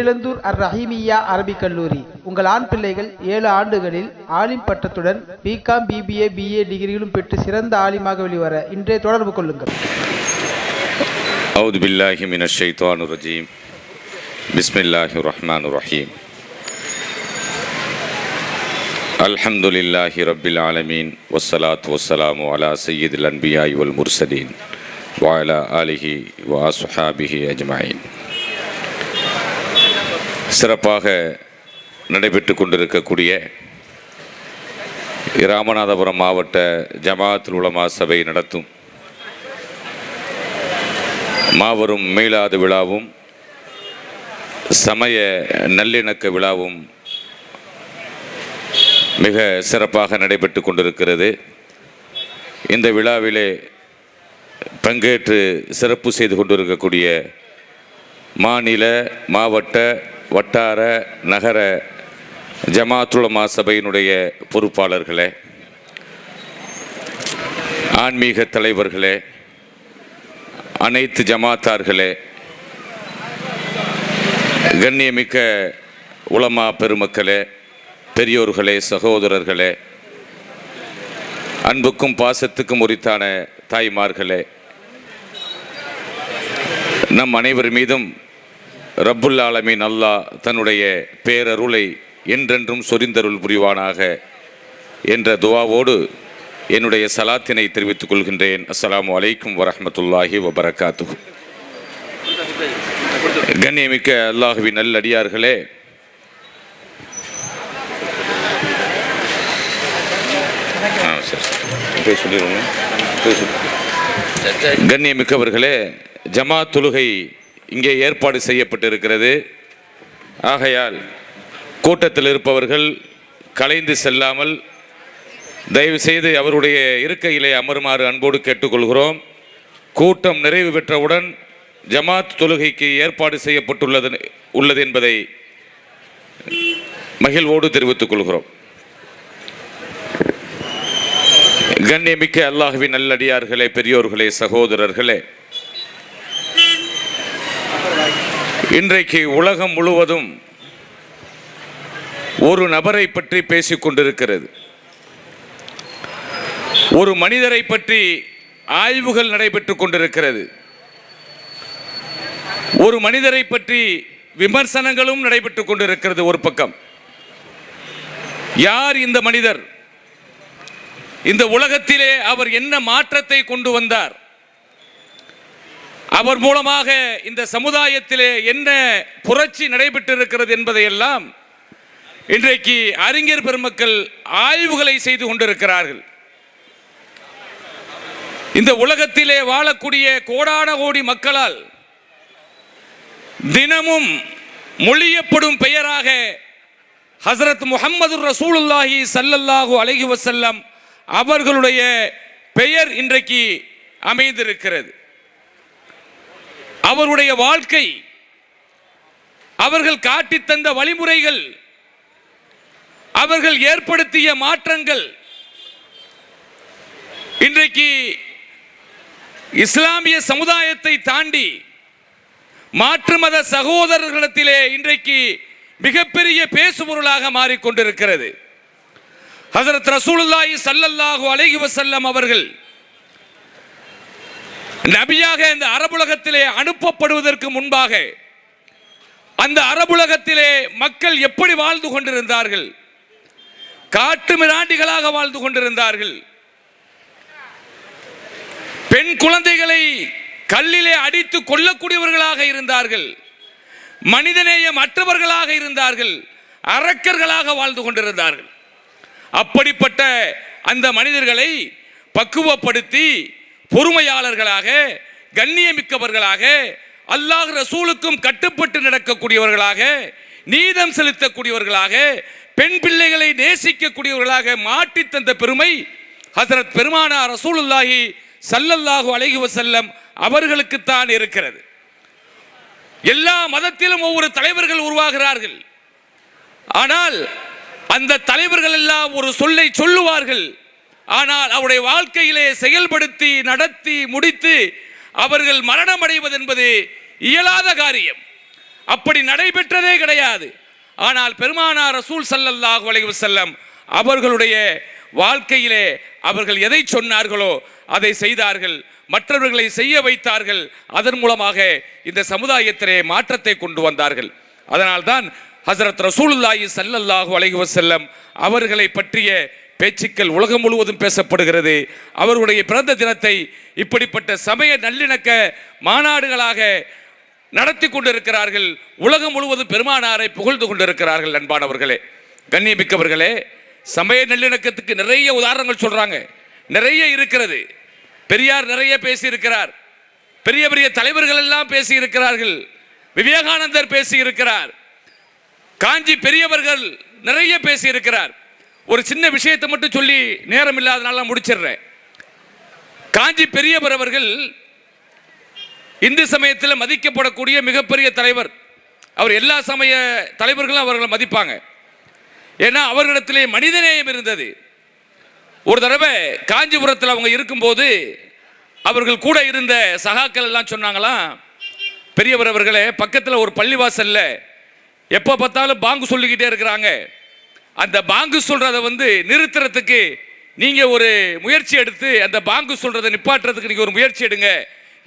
பேரிழந்தூர் அர் ரஹீமியா அரபிக் கல்லூரி. உங்கள் ஆண் பிள்ளைகள் ஏழு ஆண்டுகளில் ஆலிம் பட்டத்துடன் பிகாம் பிபிஏ பிஏ டிகிரிகளும் பெற்று சிறந்த ஆலிமாக வெளிவர இன்றைய தொடர்பு கொள்ளுங்கள். அவுது பில்லாஹி மினஷ் ஷைத்வானு ரஜீம். பிஸ்மில்லாஹி ரஹ்மான் ரஹீம். அல்ஹம்துலில்லாஹி ரப்பில் ஆலமீன். வஸ்ஸலாத் வஸ்ஸலாமு அலா சையீதில் அன்பியாய் வல் முர்சலீன். வாலா ஆலிஹி வா சுஹாபிஹி அஜ்மாயின். சிறப்பாக நடைபெற்று கொண்டிருக்கக்கூடிய ராமநாதபுரம் மாவட்ட ஜமாஅத்துல் உலமா சபை நடத்தும் மாபெரும் மீளாது விழாவும் சமய நல்லிணக்க விழாவும் மிக சிறப்பாக நடைபெற்று கொண்டிருக்கிறது. இந்த விழாவிலே பங்கேற்று சிறப்பு செய்து கொண்டிருக்கக்கூடிய மாநில மாவட்ட வட்டார நகர ஜமாத்துலமா சபையினுடைய பொறுப்பாளர்களே ஆன்மீக தலைவர்களே அனைத்து ஜமாத்தார்களே கண்ணியமிக்க உலமா பெருமக்களே பெரியோர்களே சகோதரர்களே அன்புக்கும் பாசத்துக்கும் உரித்தான தாய்மார்களே நம் அனைவர் மீதும் ரப்புல் அல்லாஹ் தன்னுடைய பேரருளை என்றென்றும் சொரிந்தருள் புரிவானாக என்ற துவாவோடு என்னுடைய சலாத்தினை தெரிவித்துக் கொள்கின்றேன். அஸ்ஸலாமு அலைக்கும் வரமத்துல்லாஹி வபரகாத்து கண்ணியமிக்க அல்லாஹுவின் நல்லடியார்களே சொல்லிடுங்க. கண்ணியமிக்கவர்களே ஜமா தொழுகை இங்கே ஏற்பாடு செய்யப்பட்டிருக்கிறது. ஆகையால் கூட்டத்தில் இருப்பவர்கள் கலைந்து செல்லாமல் தயவு செய்து அவருடைய இருக்கையிலே அமருமாறு அன்போடு கேட்டுக்கொள்கிறோம். கூட்டம் நிறைவு பெற்றவுடன் ஜமாத் தொழுகைக்கு ஏற்பாடு செய்யப்பட்டுள்ளது உள்ளது என்பதை மகிழ்வோடு தெரிவித்துக் கொள்கிறோம். கண்ணியமிக்க அல்லாஹுவின் நல்லடியார்களே பெரியோர்களே சகோதரர்களே இன்றைக்கு உலகம் முழுவதும் ஒரு நபரை பற்றி பேசிக் கொண்டிருக்கிறது. ஒரு மனிதரை பற்றி ஆய்வுகள் நடைபெற்றுக் கொண்டிருக்கிறது. ஒரு மனிதரை பற்றி விமர்சனங்களும் நடைபெற்றுக் கொண்டிருக்கிறது ஒரு பக்கம். யார் இந்த மனிதர்? இந்த உலகத்திலே அவர் என்ன மாற்றத்தை கொண்டு வந்தார்? அவர் மூலமாக இந்த சமுதாயத்திலே என்ன புரட்சி நடைபெற்றிருக்கிறது என்பதையெல்லாம் இன்றைக்கு அறிஞர் பெருமக்கள் ஆய்வுகளை செய்து கொண்டிருக்கிறார்கள். இந்த உலகத்திலே வாழக்கூடிய கோடான கோடி மக்களால் தினமும் மொழியப்படும் பெயராக ஹசரத் முகமது ரசூலுல்லாஹி சல்லல்லாஹு அலஹி வசல்லம் அவர்களுடைய பெயர் இன்றைக்கு அமைந்திருக்கிறது. அவருடைய வாழ்க்கை அவர்கள் காட்டித்தந்த வழிமுறைகள் அவர்கள் ஏற்படுத்திய மாற்றங்கள். இன்றைக்கு இஸ்லாமிய சமுதாயத்தை தாண்டி மாற்று மத சகோதரர்களிடத்திலே இன்றைக்கு மிகப்பெரிய பேசுபொருளாக மாறிக்கொண்டிருக்கிறது. ஹசரத் ரசூலுல்லாஹி சல்லல்லாஹு அலைஹி வசல்லம் அவர்கள் நபியாக இந்த அரபுலகத்திலே அனுப்பப்படுவதற்கு முன்பாக அந்த அரபுலகத்திலே மக்கள் எப்படி வாழ்ந்து கொண்டிருந்தார்கள்? காட்டு மிராண்டிகளாக வாழ்ந்து கொண்டிருந்தார்கள். பெண் குழந்தைகளை கல்லிலே அடித்து கொல்லக்கூடியவர்களாக இருந்தார்கள். மனிதநேயம் அற்றவர்களாக இருந்தார்கள். அரக்கர்களாக வாழ்ந்து கொண்டிருந்தார்கள். அப்படிப்பட்ட அந்த மனிதர்களை பக்குவப்படுத்தி பொறுமையாளர்களாக கண்ணியமிக்கவர்களாக அல்லாஹ் ரசூலுக்கும் கட்டுப்பட்டு நடக்கக்கூடியவர்களாக நீதம் செலுத்தக்கூடியவர்களாக பெண் பிள்ளைகளை நேசிக்கக்கூடியவர்களாக மாற்றி தந்த பெருமை ஹசரத் பெருமானா ரசூலுல்லாஹி சல்லல்லாஹு அலைஹி வசல்லம் அவர்களுக்குத்தான் இருக்கிறது. எல்லா மதத்திலும் ஒவ்வொரு தலைவர்கள் உருவாகிறார்கள். ஆனால் அந்த தலைவர்கள் எல்லாம் ஒரு சொல்லை சொல்லுவார்கள். ஆனால் அவருடைய வாழ்க்கையிலே செயல்படுத்தி நடத்தி முடித்து அவர்கள் மரணம் அடைவது என்பது இயலாத காரியம். அப்படி நடைபெற்றதே கிடையாது. ஆனால் பெருமானார் ரசூல் சல்லல்லாஹு அலைஹி செல்லம் அவர்களுடைய வாழ்க்கையிலே அவர்கள் எதை சொன்னார்களோ அதை செய்தார்கள். மற்றவர்களை செய்ய வைத்தார்கள். அதன் மூலமாக இந்த சமுதாயத்திலே மாற்றத்தை கொண்டு வந்தார்கள். அதனால்தான் ஹசரத் ரசூலுல்லாஹி சல்லல்லாஹு அலைஹி செல்லம் அவர்களை பற்றிய பேச்சுக்கள் உலகம் முழுவதும் பேசப்படுகிறது. அவர்களுடைய பிறந்த தினத்தை இப்படிப்பட்ட சமய நல்லிணக்க மாநாடுகளாக நடத்தி கொண்டிருக்கிறார்கள். உலகம் முழுவதும் பெருமானாரை புகழ்ந்து கொண்டிருக்கிறார்கள் அன்பானவர்களே. கண்ணியமிக்கவர்களே சமய நல்லிணக்கத்துக்கு நிறைய உதாரணங்கள் சொல்றாங்க. நிறைய இருக்கிறது. பெரியார் நிறைய பேசியிருக்கிறார். பெரிய பெரிய தலைவர்கள் எல்லாம் பேசியிருக்கிறார்கள். விவேகானந்தர் பேசியிருக்கிறார். காஞ்சி பெரியவர்கள் நிறைய பேசியிருக்கிறார். ஒரு சின்ன விஷயத்தை மட்டும் சொல்லி நேரம் இல்லாதனால முடிச்சிடுறேன். காஞ்சி பெரியவர் அவர்கள் இந்து சமயத்தில் மதிக்கப்படக்கூடிய மிகப்பெரிய தலைவர். அவர் எல்லா சமய தலைவர்களும் அவர்களை மதிப்பாங்க. ஏன்னா அவர்களிடத்திலே மனிதநேயம் இருந்தது. ஒரு தடவை காஞ்சிபுரத்தில் அவங்க இருக்கும்போது அவர்கள் கூட இருந்த சகாக்கள் எல்லாம் சொன்னாங்களாம் பெரியவர் அவர்களே பக்கத்தில் ஒரு பள்ளிவாசல்ல எப்போ பார்த்தாலும் பாங்கு சொல்லிக்கிட்டே இருக்கிறாங்க. அந்த பாங்கு சொல்றத வந்து நிறுத்துறதுக்கு நீங்க ஒரு முயற்சி எடுத்து அந்த பாங்கு சொல்றதை நிப்பாட்டுறதுக்கு நீங்க ஒரு முயற்சி எடுங்க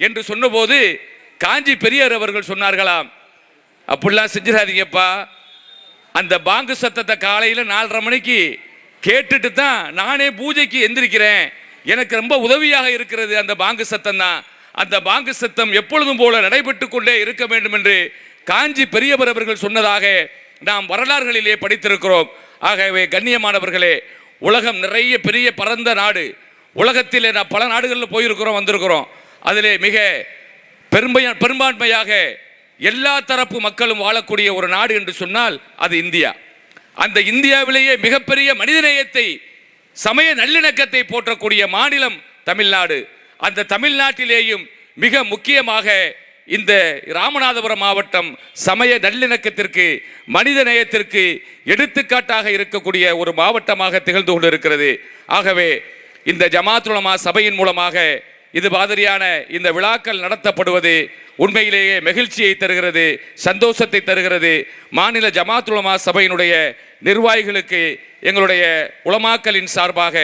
என்று சொன்னபோது காஞ்சி பெரியார் அவர்கள் சொன்னார்களாம். அப்படிலாம் செஞ்சிடாதீங்கப்பா. அந்த பாங்கு சத்தத்தை காலையில் நாலரை மணிக்கு கேட்டுட்டு தான் நானே பூஜைக்கு எந்திரிக்கிறேன். எனக்கு ரொம்ப உதவியாக இருக்கிறது அந்த பாங்கு சத்தம் தான். அந்த பாங்கு சத்தம் எப்பொழுதும் போல நடைபெற்று கொண்டே இருக்க வேண்டும் என்று காஞ்சி பெரியவர் அவர்கள் சொன்னதாக நாம் வரலாறுகளிலே படித்திருக்கிறோம். ஆகவே கண்ணியமானவர்களே உலகம் நிறைய பெரிய பரந்த நாடு. உலகத்திலே நான் பல நாடுகளில் போயிருக்கிறோம் வந்திருக்கிறோம். அதிலே மிக பெரும்பையா பெரும்பான்மையாக எல்லா தரப்பு மக்களும் வாழக்கூடிய ஒரு நாடு என்று சொன்னால் அது இந்தியா. அந்த இந்தியாவிலேயே மிகப்பெரிய மனிதநேயத்தை சமய நல்லிணக்கத்தை போற்றக்கூடிய மாநிலம் தமிழ்நாடு. அந்த தமிழ்நாட்டிலேயும் மிக முக்கியமாக இந்த ராமநாதபுரம் மாவட்டம் சமய நல்லிணக்கத்திற்கு மனித நேயத்திற்கு எடுத்துக்காட்டாக இருக்கக்கூடிய ஒரு மாவட்டமாக திகழ்ந்து கொண்டிருக்கிறது. ஆகவே இந்த ஜமாத்துலமா சபையின் மூலமாக இது மாதிரியான இந்த விழாக்கள் நடத்தப்படுவது உண்மையிலேயே மகிழ்ச்சியை தருகிறது சந்தோஷத்தை தருகிறது. மாநில ஜமாத்துலமா சபையினுடைய நிர்வாகிகளுக்கு எங்களுடைய உளமாக்கலின் சார்பாக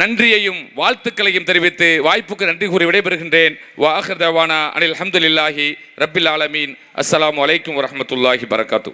நன்றியையும் வாழ்த்துக்களையும் தெரிவித்து வாய்ப்புக்கு நன்றி கூறி விடைபெறுகின்றேன். வாஹர் தவானா அனில் அஹமதுல்லாஹி ரபில் ஆலமீன். அஸ்லாம் வலைக்கம் வரமத்துல்லாஹி பரகாத்து.